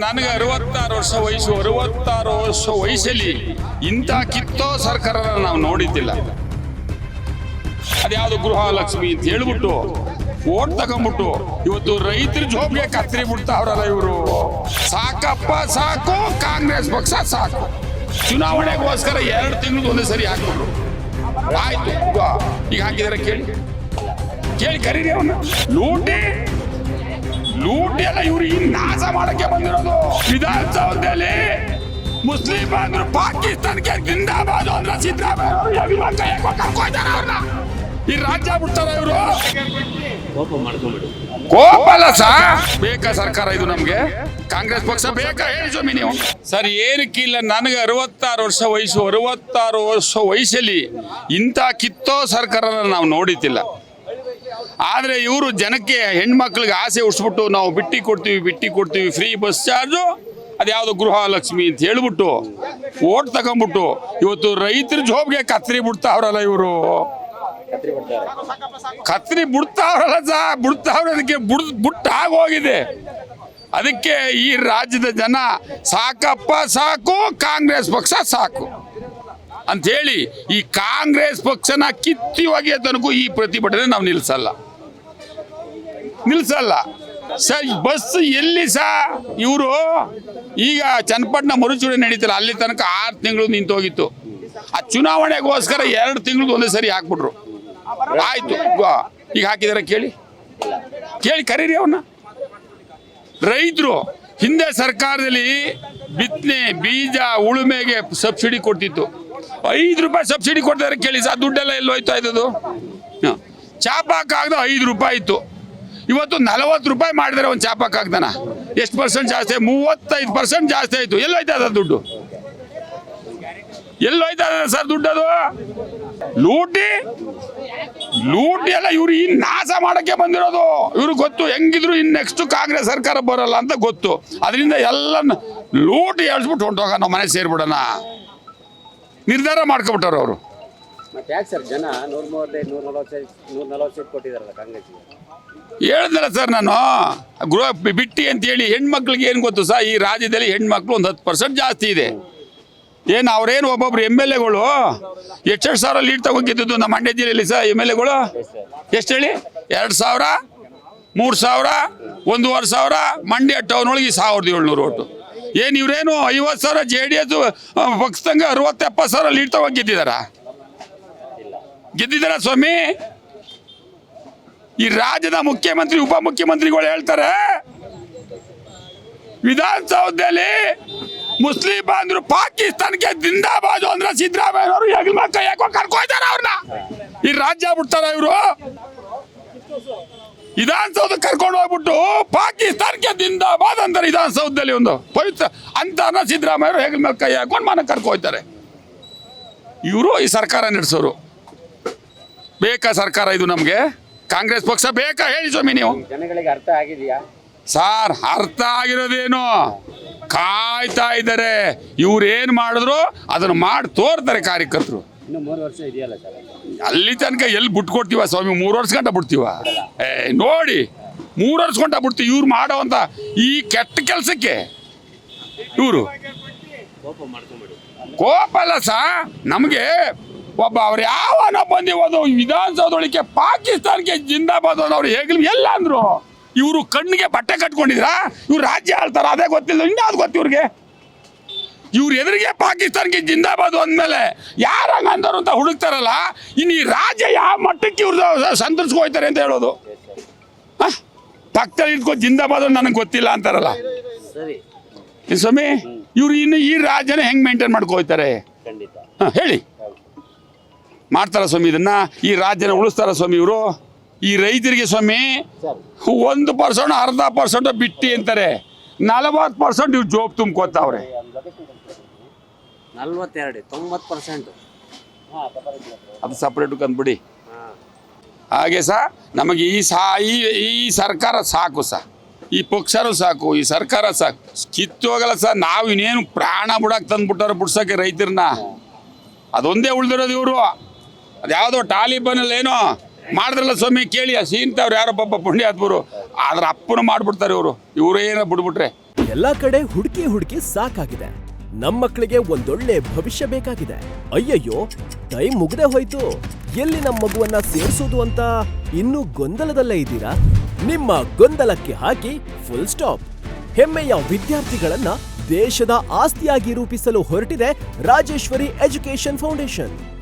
ನನಗೆ ಅರವತ್ತಾರು ವರ್ಷ ವಯಸ್ಸು, ಅರವತ್ತಾರು ವರ್ಷ ವಯಸ್ಸಲ್ಲಿ ಇಂಥ ಕಿತ್ತೋ ಸರ್ಕಾರ ನಾವು ನೋಡಿದ್ದಿಲ್ಲ. ಅದ್ಯಾವುದು ಗೃಹಲಕ್ಷ್ಮಿ ಅಂತ ಹೇಳ್ಬಿಟ್ಟು, ಓಟ್ ತಗೊಂಡ್ಬಿಟ್ಟು ಇವತ್ತು ರೈತರ ಜೋಬ್ಗೆ ಕತ್ತರಿ ಬಿಡ್ತಾವ್ರಲ್ಲ ಇವರು. ಸಾಕಪ್ಪ ಸಾಕು, ಕಾಂಗ್ರೆಸ್ ಪಕ್ಷ ಸಾಕು. ಚುನಾವಣೆಗೋಸ್ಕರ ಎರಡು ತಿಂಗಳು ಒಂದೇ ಸರಿ ಹಾಕ್ಬಿಟ್ರು. ಆಯ್ತು, ಈಗ ಹಾಕಿದಾರೆ ಕೇಳಿ. ಕೇಳಿ ಕರೀರಿ ಅವನ್ನ ಲೂಟಿ ಲೂಟಿ ಎಲ್ಲ ಇವ್ರು ಈ ನಾಶ ಮಾಡಕ್ಕೆ ಬಂದಿರೋದು. ವಿಧಾನಸೌಧದಲ್ಲಿ ಮುಸ್ಲಿಂ ಬಾಂಧವರು ಪಾಕಿಸ್ತಾನಕ್ಕೆ ಜಿಂದಾಬಾದ್ ಅಂದ್ರೆ ಸಿದ್ದರಾಮಯ್ಯ ಈ ರಾಜ್ಯ ಬಿಡ್ತಾರ ಇವರು. ಕೋಪ ಅಲ್ಲ ಬೇಕಾ ಸರ್ಕಾರ ಇದು ನಮ್ಗೆ? ಕಾಂಗ್ರೆಸ್ ಪಕ್ಷ ಬೇಕಾ? ಹೇಳಿ ಸ್ವಾಮಿ ನೀವು. ಸರ್ ಏನಕ್ಕಿಲ್ಲ ನನಗೆ ಅರವತ್ತಾರು ವರ್ಷ ವಯಸ್ಸು. ಅರವತ್ತಾರು ವರ್ಷ ವಯಸ್ಸಲ್ಲಿ ಇಂಥ ಕಿತ್ತೋ ಸರ್ಕಾರನ ನಾವು ನೋಡಿದ್ದಿಲ್ಲ ಆದರೆ ಇವರು ಜನಕ್ಕೆ ಹೆಣ್ಮಕ್ಳಿಗೆ ಆಸೆ ಉಡ್ಸ್ಬಿಟ್ಟು ನಾವು ಬಿಟ್ಟಿ ಕೊಡ್ತೀವಿ ಬಿಟ್ಟಿ ಕೊಡ್ತೀವಿ ಫ್ರೀ ಬಸ್ ಚಾರ್ಜು ಅದ್ಯಾವುದು ಗೃಹಲಕ್ಷ್ಮಿ ಅಂತ ಹೇಳ್ಬಿಟ್ಟು ಓಟ್ ತಗೊಂಬಿಟ್ಟು ಇವತ್ತು ರೈತರ ಜೋಬ್ಗೆ ಕತ್ರಿ ಬಿಡ್ತಾವ್ರಲ್ಲ ಇವರು. ಕತ್ರಿ ಬಿಡ್ತಾವ್ರಲ್ಲ ಸಾ, ಬಿಡ್ತಾವ್ರ ಅದಕ್ಕೆ ಬುಡ್ ಬುಟ್ಟು ಆಗೋಗಿದೆ ಅದಕ್ಕೆ ಈ ರಾಜ್ಯದ ಜನ ಸಾಕಪ್ಪ ಸಾಕು, ಕಾಂಗ್ರೆಸ್ ಪಕ್ಷ ಸಾಕು. ಅಂಥೇಳಿ ಈ ಕಾಂಗ್ರೆಸ್ ಪಕ್ಷನ ಕಿತ್ತಿ ಒಗೆಯೋ ತನಕ ಈ ಪ್ರತಿಭಟನೆ ನಾವು ನಿಲ್ಲಿಸಲ್ಲ ನಿಲ್ಲಿಸಲ್ಲ ಸರ್, ಬಸ್ ಎಲ್ಲಿ ಸಾ? ಇವರು ಈಗ ಚನ್ನಪಟ್ಟಣ ಮರುಚೂಡಿ ನಡೀತಿಲ್ಲ, ಅಲ್ಲಿ ತನಕ ಆರು ತಿಂಗಳು ನಿಂತೋಗಿತ್ತು. ಆ ಚುನಾವಣೆಗೋಸ್ಕರ ಎರಡು ತಿಂಗಳು ಒಂದೇ ಸರಿ ಹಾಕ್ಬಿಟ್ರು. ಆಯ್ತು ಈಗ ಹಾಕಿದಾರೆ ಕೇಳಿ. ಕೇಳಿ, ಕರೀರಿ ಅವನ್ನ ರೈತರು, ಹಿಂದೆ ಸರ್ಕಾರದಲ್ಲಿ ಬಿತ್ತನೆ, ಬೀಜ, ಉಳುಮೆಗೆ ಸಬ್ಸಿಡಿ ಕೊಡ್ತಿತ್ತು. ಐದು ರೂಪಾಯಿ ಸಬ್ಸಿಡಿ ಕೊಡ್ತಾರೆ ಕೇಳಿ ಸರ್, ದುಡ್ಡೆಲ್ಲ ಎಲ್ಲಿ ಹೋಯ್ತಾ ಇದ್ದದು. ಚಾಪಾಕಾಗ್ದ ಐದು ರೂಪಾಯಿ ಇತ್ತು. ಇವತ್ತು ನಲವತ್ತು ರೂಪಾಯಿ ಮಾಡಿದರೆ ಒಂದು ಚಾಪಾಕಾಗ್ದಾನ ಎಷ್ಟು ಪರ್ಸೆಂಟ್ ಜಾಸ್ತಿ? ಮೂವತ್ತೈದು ಪರ್ಸೆಂಟ್ ಜಾಸ್ತಿ ಆಯಿತು. ಎಲ್ಲೋಯ್ತು ಅದ ದುಡ್ಡು? ಎಲ್ಲೋಯ್ತಾ ಅದ ಸರ್ ದುಡ್ಡು ಅದು? ಲೂಟಿ? ಲೂಟಿ ಎಲ್ಲ ಇವ್ರು ಇನ್ನು ನಾಶ ಮಾಡಕ್ಕೆ ಬಂದಿರೋದು. ಇವ್ರಿಗೆ ಗೊತ್ತು, ಹೆಂಗಿದ್ರು ಇನ್ ನೆಕ್ಸ್ಟ್ ಕಾಂಗ್ರೆಸ್ ಸರ್ಕಾರ ಬರಲ್ಲ ಅಂತ ಗೊತ್ತು. ಅದರಿಂದ ಎಲ್ಲ ಲೂಟಿ ಎಳ್ಸ್ಬಿಟ್ಟು ಹೊಂಟೋಗ ನಾವು ಮನೆ ಸೇರ್ಬಿಡೋಣ. ನಿರ್ಧಾರ ಮಾಡ್ಕೊಬಿಟ್ಟಾರ ಅವರು. ಜನ ನೂರ ಮೂವತ್ತೈದು, ನೂರ ನಲವತ್ತು ನೂರ ನಲವತ್ತು ಕೊಟ್ಟಿದಾರಲ್ಲ ಕಾಂಗ್ರೆಸ್ಗೆ ಹೇಳ್ದಲ್ಲ ಸರ್ ನಾನು. ಗೃಹ ಬಿಟ್ಟಿ ಅಂತೇಳಿ ಹೆಣ್ಮಕ್ಳಿಗೆ ಏನು ಗೊತ್ತು ಸರ್? ಈ ರಾಜ್ಯದಲ್ಲಿ ಹೆಣ್ಮಕ್ಳು ಒಂದು ಹತ್ತು ಪರ್ಸೆಂಟ್ ಜಾಸ್ತಿ ಇದೆ. ಏನು ಅವ್ರೇನು ಒಬ್ಬೊಬ್ರು ಎಂ ಎಲ್ ಎಗಳು? ಎಷ್ಟೆಷ್ಟು ಸಾವಿರ ಲೀಡ್ ತಗೊಂಡಿದ್ದು ನಮ್ಮ ಮಂಡ್ಯ ಜಿಲ್ಲೆಯಲ್ಲಿ ಸರ್ ಎಂ ಎಲ್ ಎಗಳು? ಎಷ್ಟು ಹೇಳಿ? ಎರಡು ಸಾವಿರ, ಮೂರು ಸಾವಿರ, ಒಂದೂವರೆ ಸಾವಿರ, ಮಂಡ್ಯ ಟೌನ್ ಒಳಗೆ ಸಾವಿರದ ಏಳ್ನೂರು ಓಟು. ಏನು ಇವರೇನು ಐವತ್ತು ಸಾವಿರ ಜೆ ಡಿ ಎಸ್ ಪಕ್ಷದಂಗೆ ಅರವತ್ತೆಪ್ಪತ್ತು ಸಾವಿರ ಲೀಡ್ ತಗೊಂಡು ಗೆದ್ದಿದ್ದಾರಾ ಗೆದ್ದಿದ್ದಾರಾ ಸ್ವಾಮಿ? ಈ ರಾಜ್ಯದ ಮುಖ್ಯಮಂತ್ರಿ ಉಪ ಮುಖ್ಯಮಂತ್ರಿಗಳು ಹೇಳ್ತಾರೆ, ವಿಧಾನಸೌಧದಲ್ಲಿ ಮುಸ್ಲಿಂ ಬಾಂಧವರು ಪಾಕಿಸ್ತಾನಕ್ಕೆ ಜಿಂದಾಬಾದ್ ಅಂದ್ರೆ ಸಿದ್ದರಾಮಯ್ಯ ಅವರು ಹೆಗಲ್ ಮೇಲೆ ಕೈ ಹಾಕೋ ಕರ್ಕೊಯ್ತಾರ ಅವ್ರನ್ನ ಈ ರಾಜ್ಯ ಬಿಡ್ತಾರ ಇವರು? ವಿಧಾನಸೌಧ ಕರ್ಕೊಂಡು ಹೋಗ್ಬಿಟ್ಟು ಪಾಕಿಸ್ತಾನಕ್ಕೆ ಜಿಂದಾಬಾದ್ ಅಂತಾರೆ ವಿಧಾನಸೌಧದಲ್ಲಿ ಒಂದು ಪವಿತ್ರ ಅಂತ ಸಿದ್ದರಾಮಯ್ಯ ಅವರು ಹೆಗಲ್ ಮೇಲೆ ಕೈ ಹಾಕೊಂಡು ಮನೆ ಕರ್ಕೊಯ್ತಾರೆ ಇವರು ಈ ಸರ್ಕಾರ ನಡೆಸೋರು. ಬೇಕಾ ಸರ್ಕಾರ ಇದು ನಮಗೆ? ಕಾಂಗ್ರೆಸ್ ಪಕ್ಷ ಬೇಕಾ ಹೇಳಿ ಸ್ವಾಮಿ ನೀವು? ಜನಗಳಿಗೆ ಅರ್ಥ ಆಗಿದೆಯಾ? ಸಾರ್ ಅರ್ಥ ಆಗಿರೋದೇನು? ಕಾಯ್ತಾ ಇದ್ದಾರೆ. ಇವ್ರು ಏನು ಮಾಡಿದ್ರು? ಅದನ್ನು ಮಾಡಿ ತೋರ್ತಾರೆ ಕಾರ್ಯಕರ್ತರು. ಇನ್ನು ಮೂರು ವರ್ಷ ಇದೆಯಲ್ಲ ಸರ್? ಅಲ್ಲಿ ತನಕ ಎಲ್ಲಿ ಬಿಟ್ಕೊಡ್ತೀವ ಸ್ವಾಮಿ? ಮೂರು ವರ್ಷ ಗಂಟ ಬಿಡ್ತೀವ? ಏ ನೋಡಿ. ಮೂರು ವರ್ಷ ಗಂಟ ಬಿಡ್ತೀವಿ. ಇವ್ರು ಮಾಡೋವಂಥ ಈ ಕೆಟ್ಟ ಕೆಲಸಕ್ಕೆ. ಇವರು. ಕೋಪ ಅಲ್ಲ ಸಾ. ನಮಗೆ ಒಬ್ಬ ಅವ್ರು ಯಾವನ ಬಂದಿವದು ವಿಧಾನಸೌಧೊಳಗೆ ಪಾಕಿಸ್ತಾನಕ್ಕೆ ಜಿಂದಾಬಾದ್ ಅವ್ರು ಹೇಗ್ಲಿ ಎಲ್ಲ ಅಂದ್ರು. ಇವರು ಕಣ್ಣಿಗೆ ಬಟ್ಟೆ ಕಟ್ಕೊಂಡಿದ್ರ? ಇವ್ರು ರಾಜ್ಯ ಆಳ್ತಾರ? ಅದೇ ಗೊತ್ತಿಲ್ಲ ಇನ್ಯಾವ್ದು ಗೊತ್ತು ಇವ್ರಿಗೆ? ಇವ್ರ ಎದುರಿಗೆ ಪಾಕಿಸ್ತಾನಕ್ಕೆ ಜಿಂದಾಬಾದ್ ಅಂದಮೇಲೆ ಯಾರು ಹಂಗಂದರು ಅಂತ ಹುಡುಕ್ತಾರಲ್ಲ? ಇನ್ನು ಈ ರಾಜ್ಯ ಯಾವ ಮಟ್ಟಕ್ಕೆ ಇವ್ರು ಸಂತರಿಸ್ಕೋಯ್ತಾರೆ ಅಂತ ಹೇಳೋದು? ಪಕ್ಕದಲ್ಲಿ ಇಟ್ಕೊ ಜಿಂದಾಬಾದ್ ನನಗೆ ಗೊತ್ತಿಲ್ಲ ಅಂತಾರಲ್ಲ. ಸ್ವಾಮಿ? ಇವ್ರು ಇನ್ನು ಈ ರಾಜ್ಯನ ಹೆಂಗೆ ಮೇಂಟೈನ್ ಮಾಡ್ಕೋಯ್ತಾರೆ? ಹಾಂ ಹೇಳಿ. ಮಾಡ್ತಾರ ಸ್ವಾಮಿ ಇದನ್ನ? ಈ ರಾಜ್ಯನ ಉಳಿಸ್ತಾರ ಸ್ವಾಮಿ ಇವರು? ಈ ರೈತರಿಗೆ ಸ್ವಾಮಿ ಒಂದು ಪರ್ಸೆಂಟ್ ಅರ್ಧ ಪರ್ಸೆಂಟ್ ಬಿಟ್ಟಿ ಅಂತಾರೆ. ನಲವತ್ತು ಪರ್ಸೆಂಟ್ ಇವ್ರು ಜೋಬ್ ತುಂಬ್ಕೋತಾವ್ರೆ. ನಲ್ವತ್ತೆರಡು ತೊಂಬತ್ತು ಪರ್ಸೆಂಟ್. ಹಾಂ ಅದು ಸಪ್ರೇಟ್ ಕಂದ್ಬಿಡಿ ಹಾಗೆ ಸಹ ನಮಗೆ ಈ ಸಾ ಈ ಈ ಸರ್ಕಾರ ಸಾಕು ಸಹ ಈ ಪಕ್ಷರು ಸಾಕು ಈ ಸರ್ಕಾರ ಸಾಕು. ಕಿತ್ತು ಹೋಗಲ್ಲ ಸರ್ ನಾವು ಇನ್ನೇನು ಪ್ರಾಣ ಬಿಡಕ್ಕೆ ತಂದ್ಬಿಟ್ಟಾರ ಬಿಡ್ಸೋಕ್ಕೆ ರೈತರನ್ನ. ಅದೊಂದೇ ಉಳ್ದಿರೋದು ಇವರು. ಅದ್ಯಾವುದೋ ಟಾಲಿಬನಲ್ಲಿ ಏನೋ ಮಾಡಿದ್ರಲ್ಲ ಸ್ವಾಮಿ, ಕೇಳಿ ಆ ಸೀನ್ತವ್ರು ಯಾರೋ ಪಾಪ ಪುಣ್ಯಾತ್ಮರು. ಆದ್ರೆ ಅಪ್ಪನ ಮಾಡ್ಬಿಡ್ತಾರೆ ಇವರು. ಇವರು ಏನೋ ಬಿಡ್ಬಿಟ್ರೆ. ಎಲ್ಲಾ ಕಡೆ ಹುಡುಕಿ ಹುಡುಕಿ ಸಾಕಾಗಿದೆ. ನಮ್ಮ ಮಕ್ಕಳಿಗೆ ಒಂದೊಳ್ಳೆ ಭವಿಷ್ಯ ಬೇಕಾಗಿದೆ. ಅಯ್ಯಯ್ಯೋ, ಟೈಮ್ ಮುಗ್ದೇ ಹೋಯ್ತು. ಎಲ್ಲಿ ನಮ್ಮ ಮಗುವನ್ನ ಸೇರಿಸೋದು ಅಂತ ಇನ್ನೂ ಗೊಂದಲದಲ್ಲೇ ಇದ್ದೀರಾ? ನಿಮ್ಮ ಗೊಂದಲಕ್ಕೆ ಹಾಕಿ ಫುಲ್ ಸ್ಟಾಪ್ ಹೆಮ್ಮೆಯ ವಿದ್ಯಾರ್ಥಿಗಳನ್ನ ದೇಶದ ಆಸ್ತಿಯಾಗಿ ರೂಪಿಸಲು ಹೊರಟಿದೆ ರಾಜೇಶ್ವರಿ ಎಜುಕೇಶನ್ ಫೌಂಡೇಶನ್.